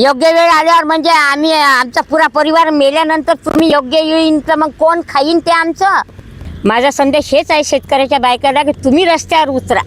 योग्य वेळ आल्यावर म्हणजे आम्ही आमचा पुरा परिवार मेल्यानंतर तुम्ही योग्य येईन तर मग कोण खाईन ते आमचं? माझा संदेश हेच आहे शेतकऱ्याच्या बायकाला की तुम्ही रस्त्यावर उतरा.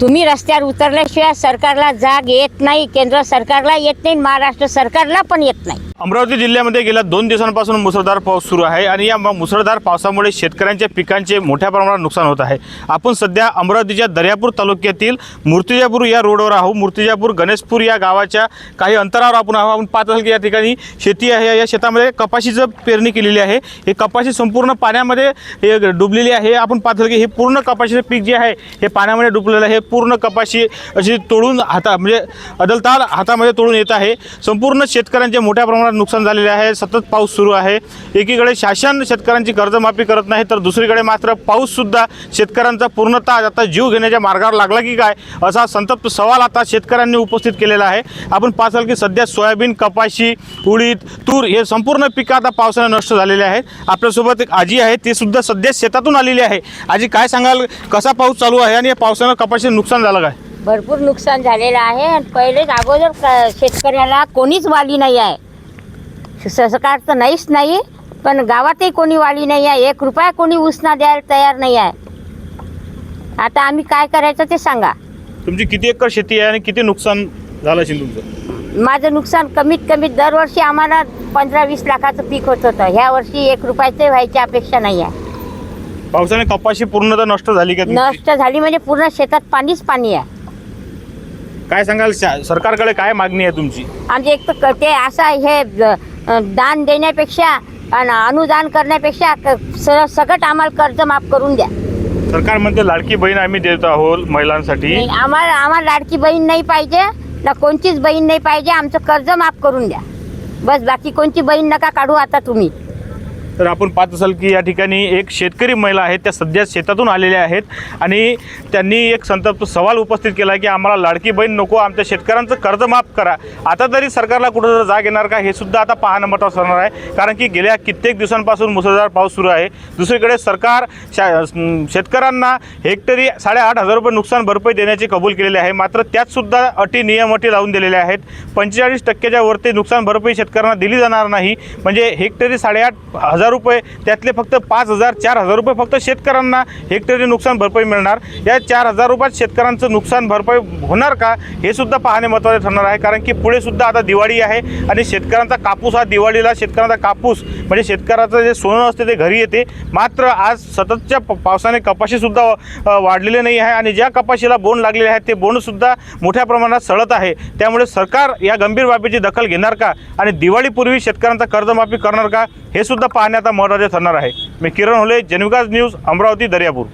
तुम्ही रस्त्यावर उतरल्याशिवाय सरकारला जाग येत नाही केंद्र सरकारला येत नाही महाराष्ट्र सरकारला पण येत नाही. अमरावती जिल्ह्यामध्ये गेल्या दोन दिवसांपासून मुसळधार पाऊस सुरू आहे आणि या मुसळधार पावसामुळे शेतकऱ्यांच्या पिकांचे मोठ्या प्रमाणात नुकसान होत आहे. आपण सध्या अमरावतीच्या दर्यापूर तालुक्यातील मूर्तिजापूर या रोडवर आहोत. मूर्तिजापूर गणेशपूर या गावाच्या काही अंतरावर आपण आहोत. आपण पाहत असाल की या ठिकाणी शेती आहे. या शेतामध्ये कपाशीचं पेरणी केलेली आहे. हे कपाशी संपूर्ण पाण्यामध्ये हे डुबलेली आहे. आपण पाहत असाल की हे पूर्ण कपाशीचं पीक जे आहे हे पाण्यामध्ये डुबलेलं आहे. पूर्ण कपाशी अशी तोडून हाता म्हणजे अदलताल हातामध्ये तोडून येत आहे. संपूर्ण शेतकऱ्यांचे मोठ्या प्रमाणात नुकसान झालेले आहे सतत पाऊस सुरू आहे. एकीकडे शासन शेतकऱ्यांची कर्जमाफी करत नाही तर दुसरीकडे मात्र पाऊससुद्धा शेतकऱ्यांचा पूर्णतः आता जीव घेण्याच्या मार्गावर लागला की काय असा संतप्त सवाल आता शेतकऱ्यांनी उपस्थित केलेला आहे. आपण पाहसाल की सध्या सोयाबीन कपाशी उडीद तूर हे संपूर्ण पिकं आता पावसाने नष्ट झालेले आहेत. आपल्यासोबत एक आजी आहे ती सुद्धा सध्या शेतातून आलेली आहे. आजी काय सांगाल कसा पाऊस चालू आहे आणि या पावसानं कपाशीचं नुकसान झालं काय? भरपूर नुकसान झालेलं आहे. आणि पहिलेच अगोदर शेतकऱ्याला कोणीच वाली नाही आहे. सरकार तर नाहीच नाही पण गावातही कोणी वाली नाही आहे. एक रुपया कोणी उसना द्यायला तयार नाही आहे. आता आम्ही काय करायचं ते सांगा. तुमची किती एकर शेती आहे आणि किती नुकसान झालं असेल तुमचं? माझं नुकसान कमीत कमी दरवर्षी आम्हाला पंधरा वीस लाखाचं पीक होत होतं. ह्या वर्षी एक रुपयाचे व्हायची अपेक्षा नाही आहे. पावसाने कपाशी पूर्णतः नष्ट झाली का तुमची? नष्ट झाली म्हणजे पूर्ण शेतात पाणीच पाणी आहे. काय सांगाल शा- सरकारकडे काय मागणी आहे तुमची? आमचे एक तर क- ते असं हे अ, दान देण्यापेक्षा आणि अनुदान करण्यापेक्षा स- सकट आम्हाला कर्ज माफ करून द्या. सरकार म्हणते लाडकी बहीण आम्ही देत आहोत महिलांसाठी. नाही, आम्हाला आम्हाला लाडकी बहीण नाही पाहिजे ना कोणतीच बहीण नाही पाहिजे आमचं कर्ज माफ करून द्या. बस बाकी कोणची बहीण नका काढू आता तुम्ही. तर आपण पाहत असाल की या ठिकाणी एक शेतकरी महिला आहेत त्या सध्या शेतातून आलेल्या आहेत आणि त्यांनी एक संतप्त सवाल उपस्थित केला की आम्हाला लाडकी बहीण नको आमच्या शेतकऱ्यांचं कर्ज माफ करा. आता तरी सरकारला कुठं जाग येणार का? हे सुद्धा आता पाहणं मोठं असणार आहे. कारण की गेल्या कित्येक दिवसांपासून मुसळधार पाऊस सुरू आहे. दुसरीकडे सरकार शा शेतकऱ्यांना हेक्टरी साडेआठ हजार रुपये नुकसान भरपाई देण्याची कबूल केलेली आहे. मात्र त्यातसुद्धा अटी नियम अटी लावून दिलेल्या आहेत. पंचेचाळीस टक्क्याच्या वरती नुकसान भरपाई शेतकऱ्यांना दिली जाणार नाही. म्हणजे हेक्टरी साडेआठ हजार हजार रुपये त्यातले फक्त पाच हजार चार हजार रुपये फक्त शेतकऱ्यांना हेक्टरी नुकसान भरपाई मिळणार. या चार हजार रुपयात शेतकऱ्यांचं नुकसान भरपाई होणार का हे सुद्धा पाहणे महत्त्वाचे ठरणार आहे. कारण की पुढे सुद्धा आता दिवाळी आहे आणि शेतकऱ्यांचा कापूस हा दिवाळीला शेतकऱ्यांचा कापूस म्हणजे शेतकऱ्याचं जे सोनं असते ते घरी येते. मात्र आज सततच्या प- पावसाने कपाशीसुद्धा वाढलेले नाही आहे आणि ज्या कपाशीला बोंड लागलेले आहेत ते बोंडसुद्धा मोठ्या प्रमाणात सडत आहे. त्यामुळे सरकार या गंभीर बाबीची दखल घेणार का आणि दिवाळीपूर्वी शेतकऱ्यांचा कर्जमाफी करणार का हे सुद्धा पाहणे आता महत्त्वाचे ठरणार आहे. मी किरण होले जनविकास न्यूज अमरावती दर्यापूर.